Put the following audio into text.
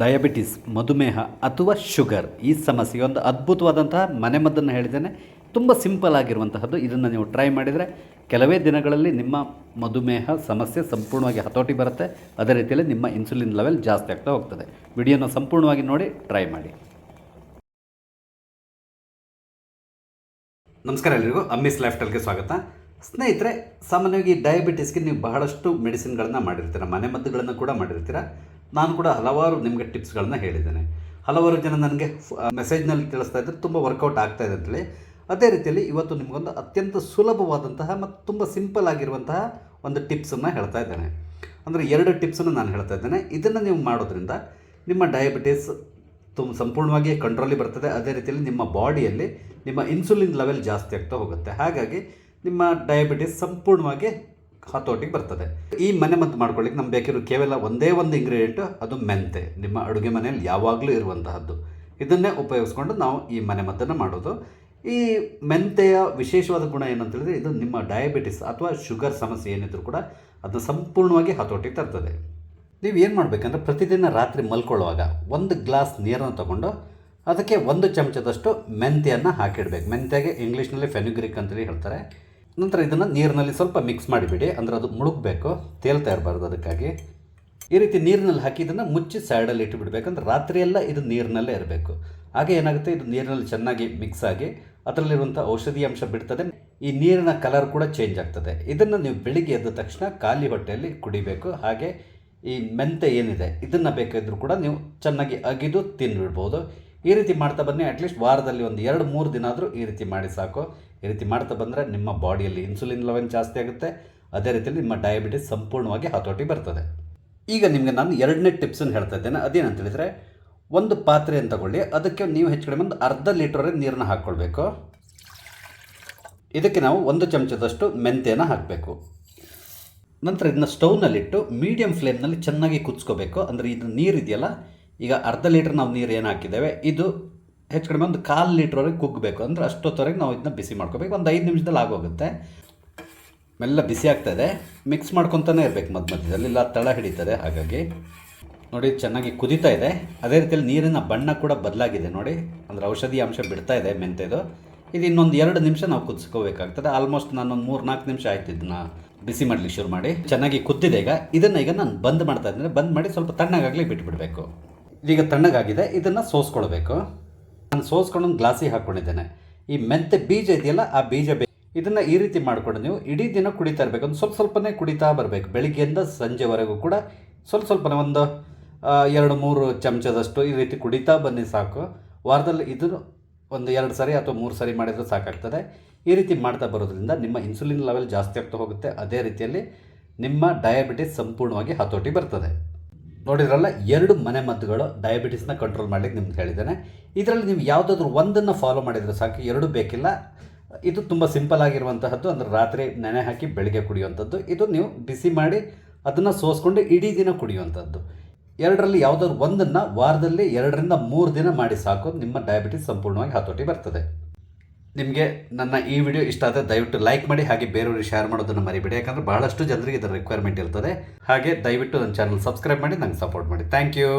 Diabetes, ಮಧುಮೇಹ ಅಥವಾ sugar ಈ ಸಮಸ್ಯೆ. ಒಂದು ಅದ್ಭುತವಾದಂತಹ ಮನೆಮದ್ದನ್ನು ಹೇಳಿದ್ದೇನೆ. ತುಂಬ ಸಿಂಪಲ್ ಆಗಿರುವಂತಹದ್ದು. ಇದನ್ನು ನೀವು ಟ್ರೈ ಮಾಡಿದರೆ ಕೆಲವೇ ದಿನಗಳಲ್ಲಿ ನಿಮ್ಮ ಮಧುಮೇಹ ಸಮಸ್ಯೆ ಸಂಪೂರ್ಣವಾಗಿ ಹತೋಟಿ ಬರುತ್ತೆ. ಅದೇ ರೀತಿಯಲ್ಲಿ ನಿಮ್ಮ ಇನ್ಸುಲಿನ್ ಲೆವೆಲ್ ಜಾಸ್ತಿ ಆಗ್ತಾ ಹೋಗ್ತದೆ. ವಿಡಿಯೋನ ಸಂಪೂರ್ಣವಾಗಿ ನೋಡಿ, ಟ್ರೈ ಮಾಡಿ. ನಮಸ್ಕಾರ ಎಲ್ಲರಿಗೂ ಅಮ್ಮಿಸ್ ಲೈಫ್ ಸ್ವಾಗತ. ಸ್ನೇಹಿತರೆ, ಸಾಮಾನ್ಯವಾಗಿ ಡಯಾಬಿಟಿಸ್ಗೆ ನೀವು ಬಹಳಷ್ಟು ಮೆಡಿಸಿನ್ಗಳನ್ನು ಮಾಡಿರ್ತೀರ, ಮನೆಮದ್ದುಗಳನ್ನು ಕೂಡ ಮಾಡಿರ್ತೀರ. ನಾನು ಕೂಡ ಹಲವಾರು ನಿಮಗೆ ಟಿಪ್ಸ್ಗಳನ್ನ ಹೇಳಿದ್ದೇನೆ. ಹಲವಾರು ಜನ ನನಗೆ ಮೆಸೇಜ್ನಲ್ಲಿ ತಿಳಿಸ್ತಾ ಇದ್ದರೆ ತುಂಬ ವರ್ಕೌಟ್ ಆಗ್ತಾ ಇದೆ ಅಂತೇಳಿ. ಅದೇ ರೀತಿಯಲ್ಲಿ ಇವತ್ತು ನಿಮಗೊಂದು ಅತ್ಯಂತ ಸುಲಭವಾದಂತಹ ಮತ್ತು ತುಂಬ ಸಿಂಪಲ್ ಆಗಿರುವಂತಹ ಒಂದು ಟಿಪ್ಸನ್ನು ಹೇಳ್ತಾ ಇದ್ದೇನೆ. ಅಂದರೆ ಎರಡು ಟಿಪ್ಸನ್ನು ನಾನು ಹೇಳ್ತಾ ಇದ್ದೇನೆ. ಇದನ್ನು ನೀವು ಮಾಡೋದ್ರಿಂದ ನಿಮ್ಮ ಡಯಾಬಿಟೀಸ್ ತುಂಬ ಸಂಪೂರ್ಣವಾಗಿ ಕಂಟ್ರೋಲಿಗೆ ಬರ್ತದೆ. ಅದೇ ರೀತಿಯಲ್ಲಿ ನಿಮ್ಮ ಬಾಡಿಯಲ್ಲಿ ನಿಮ್ಮ ಇನ್ಸುಲಿನ್ ಲೆವೆಲ್ ಜಾಸ್ತಿ ಆಗ್ತಾ ಹೋಗುತ್ತೆ. ಹಾಗಾಗಿ ನಿಮ್ಮ ಡಯಾಬಿಟೀಸ್ ಸಂಪೂರ್ಣವಾಗಿ ಹತೋಟಿಗೆ ಬರ್ತದೆ. ಈ ಮನೆ ಮದ್ದು ಮಾಡ್ಕೊಳ್ಳಿಕ್ಕೆ ನಮ್ಗೆ ಬೇಕಿರೋ ಕೇವಲ ಒಂದೇ ಒಂದು ಇಂಗ್ರೀಡಿಯೆಂಟ್ ಅದು ಮೆಂತೆ. ನಿಮ್ಮ ಅಡುಗೆ ಮನೆಯಲ್ಲಿ ಯಾವಾಗಲೂ ಇರುವಂತಹದ್ದು. ಇದನ್ನೇ ಉಪಯೋಗಿಸ್ಕೊಂಡು ನಾವು ಈ ಮನೆ ಮದ್ದನ್ನು ಮಾಡೋದು. ಈ ಮೆಂತೆಯ ವಿಶೇಷವಾದ ಗುಣ ಏನಂತ ಹೇಳಿದ್ರೆ ಇದು ನಿಮ್ಮ ಡಯಾಬಿಟಿಸ್ ಅಥವಾ ಶುಗರ್ ಸಮಸ್ಯೆ ಏನಿದ್ರು ಕೂಡ ಅದನ್ನು ಸಂಪೂರ್ಣವಾಗಿ ಹತೋಟಿಗೆ ತರ್ತದೆ. ನೀವು ಏನು ಮಾಡಬೇಕಂದ್ರೆ, ಪ್ರತಿದಿನ ರಾತ್ರಿ ಮಲ್ಕೊಳ್ಳುವಾಗ ಒಂದು ಗ್ಲಾಸ್ ನೀರನ್ನು ತಗೊಂಡು ಅದಕ್ಕೆ ಒಂದು ಚಮಚದಷ್ಟು ಮೆಂತೆಯನ್ನು ಹಾಕಿಡಬೇಕು. ಮೆಂತೆಗೆ ಇಂಗ್ಲೀಷ್ನಲ್ಲಿ ಫೆನುಗ್ರಿಕ್ ಅಂತೇಳಿ ಹೇಳ್ತಾರೆ. ನಂತರ ಇದನ್ನು ನೀರಿನಲ್ಲಿ ಸ್ವಲ್ಪ ಮಿಕ್ಸ್ ಮಾಡಿಬಿಡಿ. ಅಂದರೆ ಅದು ಮುಳುಗಬೇಕು. ತೇಲ್ತಾ ಇರಬಾರ್ದು ಅದಕ್ಕಾಗಿ. ಈ ರೀತಿ ನೀರಿನಲ್ಲಿ ಹಾಕಿ ಇದನ್ನು ಮುಚ್ಚಿ ಸೈಡಲ್ಲಿ ಇಟ್ಟುಬಿಡ್ಬೇಕಂದ್ರೆ ರಾತ್ರಿಯೆಲ್ಲ ಇದು ನೀರಿನಲ್ಲೇ ಇರಬೇಕು. ಹಾಗೆ ಏನಾಗುತ್ತೆ? ಇದು ನೀರಿನಲ್ಲಿ ಚೆನ್ನಾಗಿ ಮಿಕ್ಸ್ ಆಗಿ ಅದರಲ್ಲಿರುವಂಥ ಔಷಧಿ ಅಂಶ ಬಿಡ್ತದೆ. ಈ ನೀರಿನ ಕಲರ್ ಕೂಡ ಚೇಂಜ್ ಆಗ್ತದೆ. ಇದನ್ನು ನೀವು ಬೆಳಿಗ್ಗೆ ಎದ್ದ ತಕ್ಷಣ ಖಾಲಿ ಹೊಟ್ಟೆಯಲ್ಲಿ ಕುಡಿಬೇಕು. ಹಾಗೆ ಈ ಮೆಂತೆ ಏನಿದೆ, ಇದನ್ನು ಬೇಕಾದರೂ ಕೂಡ ನೀವು ಚೆನ್ನಾಗಿ ಅಗಿದು ತಿಂದುಬಿಡ್ಬೋದು ಈ ರೀತಿ ಮಾಡ್ತಾ ಬನ್ನಿ ಅಟ್ಲೀಸ್ಟ್ ವಾರದಲ್ಲಿ ಒಂದು ಎರಡು, ಮೂರು ದಿನ ಆದರೂ ಈ ರೀತಿ ಮಾಡಿ ಸಾಕು. ಈ ರೀತಿ ಮಾಡ್ತಾ ಬಂದರೆ ನಿಮ್ಮ ಬಾಡಿಯಲ್ಲಿ ಇನ್ಸುಲಿನ್ ಲೆವೆಲ್ ಜಾಸ್ತಿ ಆಗುತ್ತೆ. ಅದೇ ರೀತಿಯಲ್ಲಿ ನಿಮ್ಮ ಡಯಾಬಿಟಿಸ್ ಸಂಪೂರ್ಣವಾಗಿ ಹತೋಟಿ ಬರ್ತದೆ. ಈಗ ನಿಮಗೆ ನಾನು ಎರಡನೇ ಟಿಪ್ಸನ್ನು ಹೇಳ್ತಾ ಇದ್ದೇನೆ. ಅದೇನಂತ ಹೇಳಿದರೆ, ಒಂದು ಪಾತ್ರೆಯನ್ನು ತಗೊಳ್ಳಿ. ಅದಕ್ಕೆ ನೀವು ಹೆಚ್ಚು ಕಡಿಮೆ ಒಂದು ಅರ್ಧ ಲೀಟ್ರವರೆಗೆ ನೀರನ್ನ ಹಾಕ್ಕೊಳ್ಬೇಕು. ಇದಕ್ಕೆ ನಾವು ಒಂದು ಚಮಚದಷ್ಟು ಮೆಂತೆಯನ್ನು ಹಾಕಬೇಕು. ನಂತರ ಇದನ್ನ ಸ್ಟೌವ್ನಲ್ಲಿಟ್ಟು ಮೀಡಿಯಂ ಫ್ಲೇಮ್ನಲ್ಲಿ ಚೆನ್ನಾಗಿ ಕುದಿಸ್ಕೋಬೇಕು. ಅಂದರೆ ಇದು ನೀರು ಇದೆಯಲ್ಲ ಈಗ ಅರ್ಧ ಲೀಟ್ರ್ ನಾವು ನೀರು ಏನು ಹಾಕಿದ್ದೇವೆ, ಇದು ಹೆಚ್ಚು ಕಡಿಮೆ ಒಂದು ಕಾಲು ಲೀಟ್ರ್ವರೆಗೆ ಕುಗ್ಗಬೇಕು ಅಂದರೆ ಅಷ್ಟೊತ್ತವರೆಗೆ ನಾವು ಇದನ್ನ ಬಿಸಿ ಮಾಡ್ಕೋಬೇಕು. ಒಂದು ಐದು ನಿಮಿಷದಲ್ಲಿ ಆಗೋಗುತ್ತೆ. ಮೆಲ್ಲ ಬಿಸಿ ಆಗ್ತದೆ ಮಿಕ್ಸ್ ಮಾಡ್ಕೊತಾನೆ ಇರಬೇಕು ಮಧ್ಯ ಮಧ್ಯದಲ್ಲಿ. ಇಲ್ಲ, ತಳ ಹಿಡಿತದೆ ಹಾಗಾಗಿ. ನೋಡಿ, ಚೆನ್ನಾಗಿ ಕುದೀತಾ ಇದೆ. ಅದೇ ರೀತಿಯಲ್ಲಿ ನೀರಿನ ಬಣ್ಣ ಕೂಡ ಬದಲಾಗಿದೆ ನೋಡಿ. ಅಂದರೆ ಔಷಧಿ ಅಂಶ ಬಿಡ್ತಾ ಇದೆ ಮೆಂತೆದು. ಇದು ಇನ್ನೊಂದು ಎರಡು ನಿಮಿಷ ನಾವು ಕುದಿಸ್ಕೋಬೇಕಾಗ್ತದೆ. ಆಲ್ಮೋಸ್ಟ್ ನಾನೊಂದು ಮೂರು ನಾಲ್ಕು ನಿಮಿಷ ಆಯ್ತು ಇದನ್ನ ಬಿಸಿ ಮಾಡಲಿಕ್ಕೆ ಶುರು ಮಾಡಿ. ಚೆನ್ನಾಗಿ ಕುದ್ದಿದೆ ಈಗ. ಇದನ್ನು ಈಗ ನಾನು ಬಂದ್ ಮಾಡ್ತಾ ಇದ್ದೀನಿ. ಬಂದ್ ಮಾಡಿ ಸ್ವಲ್ಪ ತಣ್ಣಗಾಗಲಿ ಬಿಟ್ಬಿಡಬೇಕು. ಇದೀಗ ತಣ್ಣಗಾಗಿದೆ, ಇದನ್ನು ಸೋಸ್ಕೊಳ್ಬೇಕು. ನಾನು ಸೋಸ್ಕೊಂಡು ಒಂದು ಗ್ಲಾಸಿಗೆ ಹಾಕ್ಕೊಂಡಿದ್ದೇನೆ. ಈ ಮೆಂತೆ ಬೀಜ ಇದೆಯಲ್ಲ, ಆ ಬೀಜ ಬೇ ಇದನ್ನು ಈ ರೀತಿ ಮಾಡಿಕೊಂಡು ನೀವು ಇಡೀ ದಿನ ಕುಡಿತಾ ಇರಬೇಕು. ಒಂದು ಸ್ವಲ್ಪ ಸ್ವಲ್ಪನೇ ಕುಡಿತಾ ಬರಬೇಕು. ಬೆಳಿಗ್ಗೆಯಿಂದ ಸಂಜೆವರೆಗೂ ಕೂಡ ಸ್ವಲ್ಪ ಸ್ವಲ್ಪನೇ ಒಂದು ಎರಡು, ಮೂರು ಚಮಚದಷ್ಟು ಈ ರೀತಿ ಕುಡಿತಾ ಬನ್ನಿ ಸಾಕು. ವಾರದಲ್ಲಿ ಇದು ಒಂದು ಎರಡು ಸರಿ ಅಥವಾ ಮೂರು ಸರಿ ಮಾಡಿದರೆ ಸಾಕಾಗ್ತದೆ. ಈ ರೀತಿ ಮಾಡ್ತಾ ಬರೋದ್ರಿಂದ ನಿಮ್ಮ ಇನ್ಸುಲಿನ್ ಲೆವೆಲ್ ಜಾಸ್ತಿ ಆಗ್ತಾ ಹೋಗುತ್ತೆ. ಅದೇ ರೀತಿಯಲ್ಲಿ ನಿಮ್ಮ ಡಯಾಬಿಟಿಸ್ ಸಂಪೂರ್ಣವಾಗಿ ಹತೋಟಿ ಬರ್ತದೆ. ನೋಡಿದ್ರಲ್ಲ, ಎರಡು ಮನೆ ಮದ್ದುಗಳು ಡಯಾಬಿಟಿಸ್ನ ಕಂಟ್ರೋಲ್ ಮಾಡಲಿಕ್ಕೆ ನಿಮ್ಗೆ ಹೇಳಿದ್ದೇನೆ. ಇದರಲ್ಲಿ ನೀವು ಯಾವುದಾದ್ರೂ ಒಂದನ್ನು ಫಾಲೋ ಮಾಡಿದರೆ ಸಾಕು, ಎರಡು ಬೇಕಿಲ್ಲ. ಇದು ತುಂಬ ಸಿಂಪಲ್ ಆಗಿರುವಂತಹದ್ದು, ಅಂದರೆ ರಾತ್ರಿ ನೆನೆ ಹಾಕಿ ಬೆಳಗ್ಗೆ ಕುಡಿಯುವಂಥದ್ದು ಇದು ನೀವು ಬಿಸಿ ಮಾಡಿ ಅದನ್ನು ಸೋಸ್ಕೊಂಡು ಇಡೀ ದಿನ ಕುಡಿಯುವಂಥದ್ದು ಎರಡರಲ್ಲಿ ಯಾವುದಾದ್ರು ಒಂದನ್ನು ವಾರದಲ್ಲಿ ಎರಡರಿಂದ ಮೂರು ದಿನ ಮಾಡಿ ಸಾಕು, ನಿಮ್ಮ ಡಯಾಬಿಟಿಸ್ ಸಂಪೂರ್ಣವಾಗಿ ಹತೋಟಿ ಬರ್ತದೆ. ನಿಮಗೆ ನನ್ನ ಈ ವಿಡಿಯೋ ಇಷ್ಟ ಆದರೆ ದಯವಿಟ್ಟು ಲೈಕ್ ಮಾಡಿ ಹಾಗೆ ಬೇರೆಯವ್ರಿಗೆ ಶೇರ್ ಮಾಡೋದನ್ನು ಮರಿಬೇಡಿ. ಯಾಕಂದರೆ ಬಹಳಷ್ಟು ಜನರಿಗೆ ಇದರ ರಿಕ್ವೈರ್ಮೆಂಟ್ ಇರ್ತದೆ. ಹಾಗೆ ದಯವಿಟ್ಟು ನನ್ನ ಚಾನಲ್ ಸಬ್ಸ್ಕ್ರೈಬ್ ಮಾಡಿ, ನಂಗೆ ಸಪೋರ್ಟ್ ಮಾಡಿ. Thank you